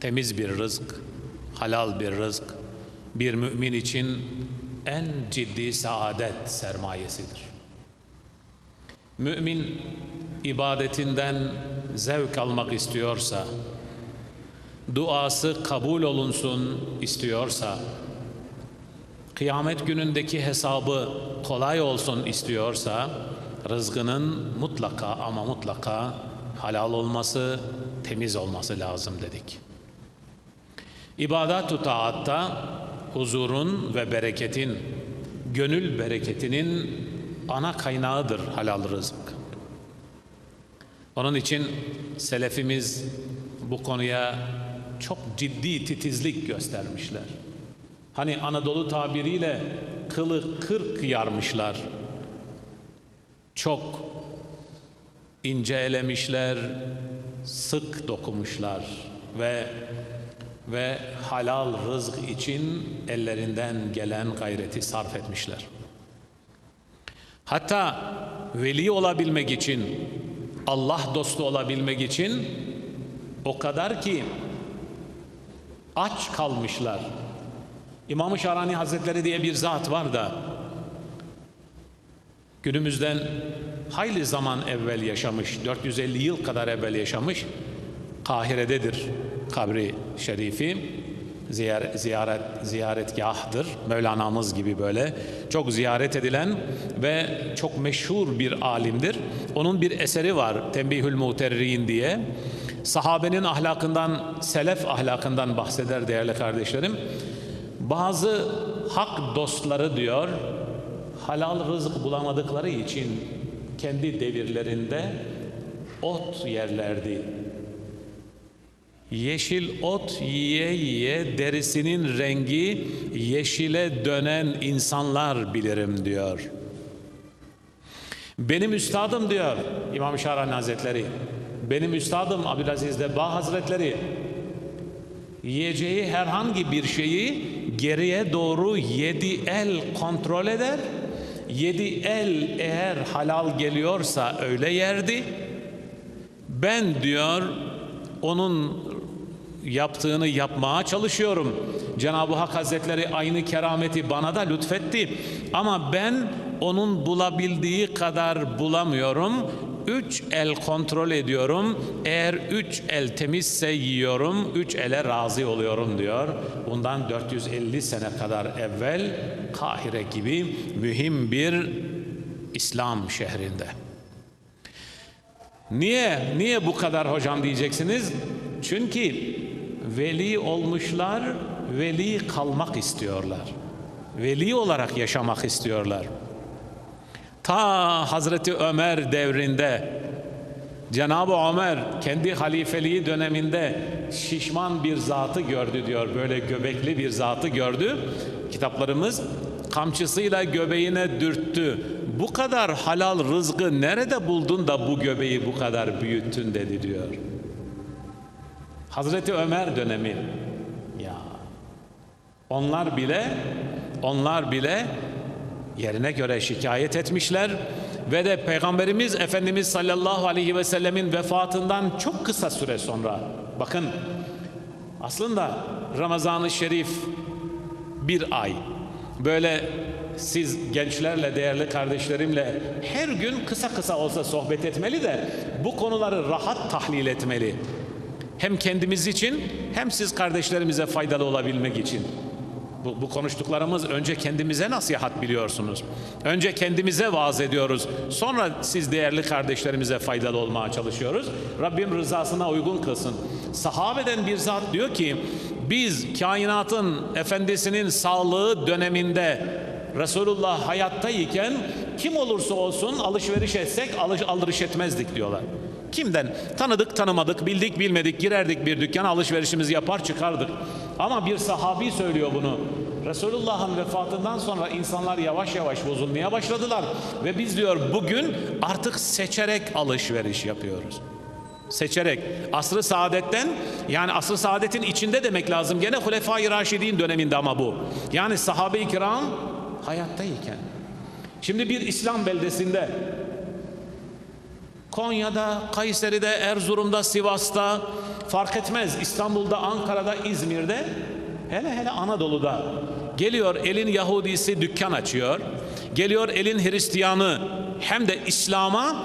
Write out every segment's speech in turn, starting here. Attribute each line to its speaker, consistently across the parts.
Speaker 1: temiz bir rızk, halal bir rızk bir mümin için en ciddi saadet sermayesidir. Mümin ibadetinden zevk almak istiyorsa, duası kabul olunsun istiyorsa, kıyamet günündeki hesabı kolay olsun istiyorsa, rızkının mutlaka ama mutlaka halal olması, temiz olması lazım dedik. İbadat-ı taatta huzurun ve bereketin, gönül bereketinin ana kaynağıdır halal rızık. Onun için selefimiz bu konuya çok ciddi titizlik göstermişler. Hani Anadolu tabiriyle kılı kırk yarmışlar. Çok ince elemişler, sık dokumuşlar ve ve halal rızk için ellerinden gelen gayreti sarf etmişler. Hatta veli olabilmek için, Allah dostu olabilmek için o kadar ki aç kalmışlar. İmam-ı Şarani Hazretleri diye bir zat var da günümüzden hayli zaman evvel yaşamış, 450 yıl kadar evvel yaşamış, Kahire'dedir kabri şerifi ziyaret, ziyaret ziyaretgahdır. Mevlana'mız gibi böyle çok ziyaret edilen ve çok meşhur bir alimdir. Onun bir eseri var Tembihül Muterrin diye. Sahabenin ahlakından, selef ahlakından bahseder değerli kardeşlerim. Bazı hak dostları diyor, halal rızık bulamadıkları için kendi devirlerinde ot yerlerdi Yeşil ot yiye yiye derisinin rengi yeşile dönen insanlar bilirim diyor. Benim üstadım diyor İmam Şahrani Hazretleri. Benim üstadım Abdülaziz Debba Hazretleri yiyeceği herhangi bir şeyi geriye doğru yedi el kontrol eder. Yedi el eğer halal geliyorsa öyle yerdi. Ben diyor onun yaptığını yapmaya çalışıyorum. Cenab-ı Hak Hazretleri aynı kerameti bana da lütfetti. Ama ben onun bulabildiği kadar bulamıyorum. Üç el kontrol ediyorum. Eğer üç el temizse yiyorum. Üç ele razı oluyorum diyor. Bundan 450 sene kadar evvel Kahire gibi mühim bir İslam şehrinde. Niye? Niye bu kadar hocam diyeceksiniz? Çünkü veli olmuşlar, veli kalmak istiyorlar. Veli olarak yaşamak istiyorlar. Ta Hazreti Ömer devrinde Cenab-ı Ömer kendi halifeliği döneminde şişman bir zatı gördü diyor. Böyle göbekli bir zatı gördü. Kitaplarımız kamçısıyla göbeğine dürttü. Bu kadar halal rızkı nerede buldun da bu göbeği bu kadar büyüttün dedi diyor. Hazreti Ömer dönemi. Ya. Onlar bile onlar bile yerine göre şikayet etmişler ve de Peygamberimiz Efendimiz sallallahu aleyhi ve sellemin vefatından çok kısa süre sonra bakın aslında Ramazan-ı Şerif bir ay. Böyle siz gençlerle değerli kardeşlerimle her gün kısa kısa olsa sohbet etmeli de bu konuları rahat tahlil etmeli. Hem kendimiz için hem siz kardeşlerimize faydalı olabilmek için. Bu, bu konuştuklarımız önce kendimize nasihat biliyorsunuz. Önce kendimize vaaz ediyoruz. Sonra siz değerli kardeşlerimize faydalı olmaya çalışıyoruz. Rabbim rızasına uygun kılsın. Sahabeden bir zat diyor ki biz kainatın efendisinin sağlığı döneminde Resulullah hayattayken kim olursa olsun alışveriş etsek alış, alış etmezdik diyorlar. Kimden? Tanıdık tanımadık, bildik bilmedik, girerdik bir dükkana alışverişimizi yapar çıkardık. Ama bir sahabi söylüyor bunu. Resulullah'ın vefatından sonra insanlar yavaş yavaş bozulmaya başladılar. Ve biz diyor bugün artık seçerek alışveriş yapıyoruz. Seçerek. Asrı saadetten yani asrı saadetin içinde demek lazım. Gene Hulefai Raşidin döneminde ama bu. Yani sahabe-i kiram hayattayken. Şimdi bir İslam beldesinde Konya'da, Kayseri'de, Erzurum'da, Sivas'ta fark etmez İstanbul'da, Ankara'da, İzmir'de hele hele Anadolu'da geliyor elin Yahudisi dükkan açıyor. Geliyor elin Hristiyanı hem de İslam'a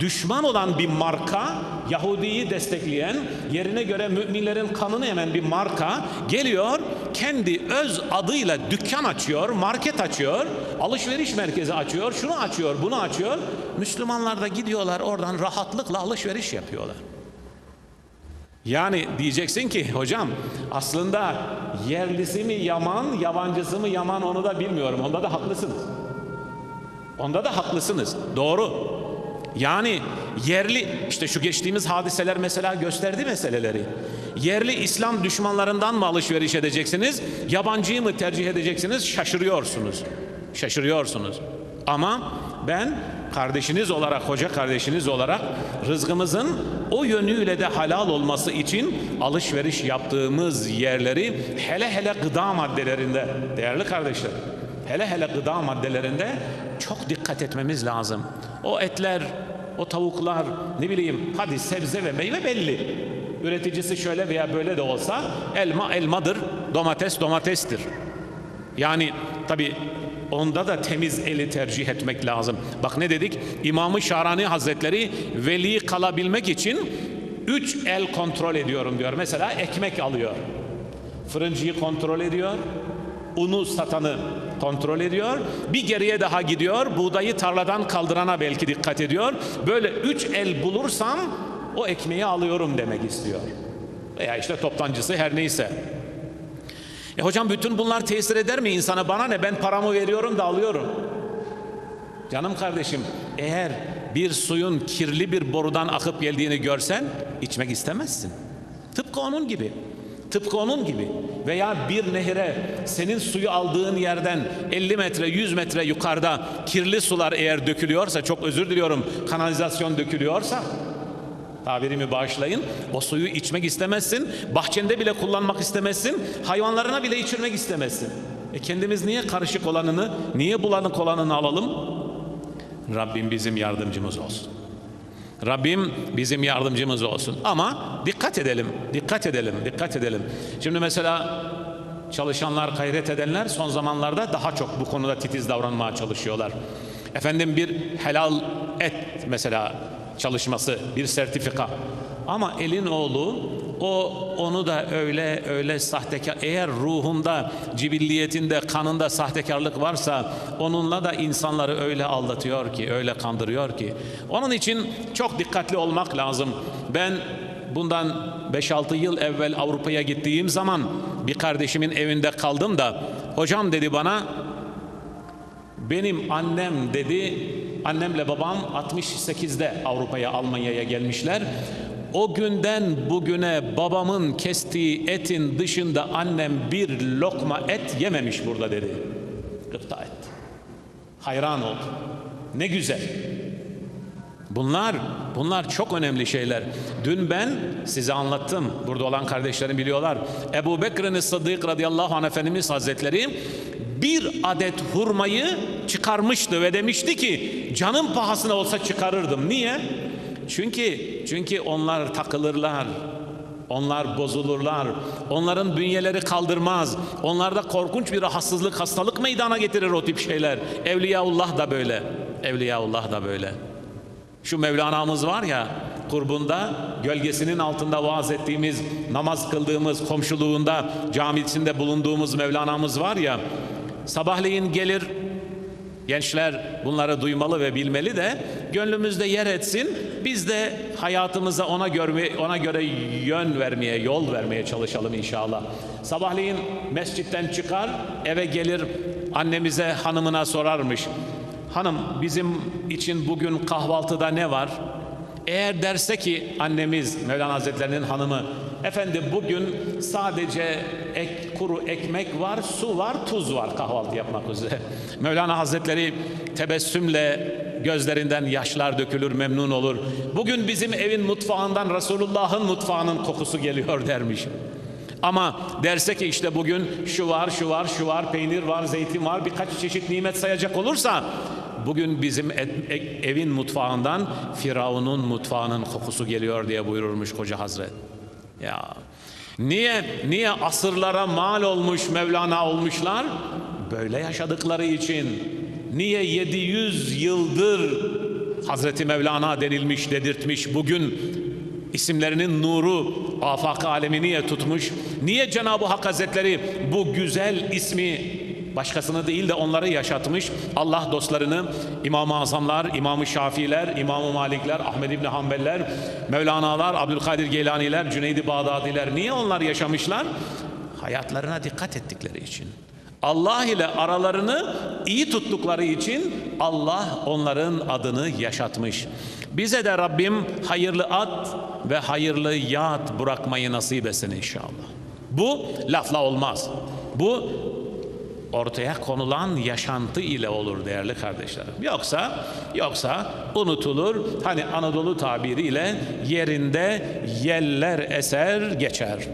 Speaker 1: düşman olan bir marka Yahudi'yi destekleyen yerine göre müminlerin kanını emen bir marka geliyor kendi öz adıyla dükkan açıyor market açıyor alışveriş merkezi açıyor şunu açıyor bunu açıyor Müslümanlar da gidiyorlar oradan rahatlıkla alışveriş yapıyorlar yani diyeceksin ki hocam aslında yerlisi mi yaman yabancısı mı yaman onu da bilmiyorum onda da haklısınız onda da haklısınız doğru yani yerli işte şu geçtiğimiz hadiseler mesela gösterdi meseleleri. Yerli İslam düşmanlarından mı alışveriş edeceksiniz? Yabancıyı mı tercih edeceksiniz? Şaşırıyorsunuz. Şaşırıyorsunuz. Ama ben kardeşiniz olarak, hoca kardeşiniz olarak rızkımızın o yönüyle de halal olması için alışveriş yaptığımız yerleri hele hele gıda maddelerinde değerli kardeşler hele hele gıda maddelerinde çok dikkat etmemiz lazım. O etler, o tavuklar, ne bileyim hadi sebze ve meyve belli. Üreticisi şöyle veya böyle de olsa elma elmadır, domates domatestir. Yani tabi onda da temiz eli tercih etmek lazım. Bak ne dedik? İmam-ı Şarani Hazretleri veli kalabilmek için üç el kontrol ediyorum diyor. Mesela ekmek alıyor. Fırıncıyı kontrol ediyor. Unu satanı kontrol ediyor. Bir geriye daha gidiyor. Buğdayı tarladan kaldırana belki dikkat ediyor. Böyle üç el bulursam o ekmeği alıyorum demek istiyor. Veya işte toptancısı her neyse. E hocam bütün bunlar tesir eder mi insana? Bana ne ben paramı veriyorum da alıyorum. Canım kardeşim eğer bir suyun kirli bir borudan akıp geldiğini görsen içmek istemezsin. Tıpkı onun gibi. Tıpkı onun gibi veya bir nehre senin suyu aldığın yerden 50 metre 100 metre yukarıda kirli sular eğer dökülüyorsa çok özür diliyorum kanalizasyon dökülüyorsa tabirimi bağışlayın o suyu içmek istemezsin bahçende bile kullanmak istemezsin hayvanlarına bile içirmek istemezsin e kendimiz niye karışık olanını niye bulanık olanını alalım Rabbim bizim yardımcımız olsun Rabbim bizim yardımcımız olsun. Ama dikkat edelim, dikkat edelim, dikkat edelim. Şimdi mesela çalışanlar, gayret edenler son zamanlarda daha çok bu konuda titiz davranmaya çalışıyorlar. Efendim bir helal et mesela çalışması, bir sertifika. Ama elin oğlu o onu da öyle öyle sahtekar eğer ruhunda, cibilliyetinde, kanında sahtekarlık varsa onunla da insanları öyle aldatıyor ki, öyle kandırıyor ki. Onun için çok dikkatli olmak lazım. Ben bundan 5-6 yıl evvel Avrupa'ya gittiğim zaman bir kardeşimin evinde kaldım da hocam dedi bana benim annem dedi annemle babam 68'de Avrupa'ya Almanya'ya gelmişler. O günden bugüne babamın kestiği etin dışında annem bir lokma et yememiş burada dedi. Gıpta et. Hayran oldu. Ne güzel. Bunlar bunlar çok önemli şeyler. Dün ben size anlattım. Burada olan kardeşlerim biliyorlar. Ebu Bekir'in Sıddık radıyallahu anh Efendimiz Hazretleri bir adet hurmayı çıkarmıştı ve demişti ki canım pahasına olsa çıkarırdım. Niye? Çünkü çünkü onlar takılırlar. Onlar bozulurlar. Onların bünyeleri kaldırmaz. Onlarda korkunç bir rahatsızlık, hastalık meydana getirir o tip şeyler. Evliyaullah da böyle. Evliyaullah da böyle. Şu Mevlana'mız var ya kurbunda gölgesinin altında vaaz ettiğimiz, namaz kıldığımız, komşuluğunda, camisinde bulunduğumuz Mevlana'mız var ya sabahleyin gelir Gençler bunları duymalı ve bilmeli de gönlümüzde yer etsin. Biz de hayatımıza ona görme, ona göre yön vermeye, yol vermeye çalışalım inşallah. Sabahleyin mescitten çıkar, eve gelir annemize, hanımına sorarmış. Hanım bizim için bugün kahvaltıda ne var? Eğer derse ki annemiz Mevlana Hazretlerinin hanımı efendi bugün sadece ek, kuru ekmek var, su var, tuz var kahvaltı yapmak üzere. Mevlana Hazretleri tebessümle gözlerinden yaşlar dökülür, memnun olur. Bugün bizim evin mutfağından Resulullah'ın mutfağının kokusu geliyor dermiş. Ama derse ki işte bugün şu var, şu var, şu var, peynir var, zeytin var, birkaç çeşit nimet sayacak olursa bugün bizim evin mutfağından Firavun'un mutfağının kokusu geliyor diye buyururmuş koca hazret. Ya niye niye asırlara mal olmuş Mevlana olmuşlar? Böyle yaşadıkları için. Niye 700 yıldır Hazreti Mevlana denilmiş, dedirtmiş bugün isimlerinin nuru afak alemi niye tutmuş? Niye Cenab-ı Hak Hazretleri bu güzel ismi başkasını değil de onları yaşatmış? Allah dostlarını İmam-ı Azamlar, İmam-ı Şafiiler, İmam-ı Malikler, Ahmed İbni Hanbeliler, Mevlana'lar, Abdülkadir Geylaniler, Cüneydi Bağdadiler niye onlar yaşamışlar? Hayatlarına dikkat ettikleri için. Allah ile aralarını iyi tuttukları için Allah onların adını yaşatmış. Bize de Rabbim hayırlı ad ve hayırlı yad bırakmayı nasip etsin inşallah. Bu lafla olmaz. Bu ortaya konulan yaşantı ile olur değerli kardeşlerim. Yoksa yoksa unutulur. Hani Anadolu tabiriyle yerinde yeller eser geçer.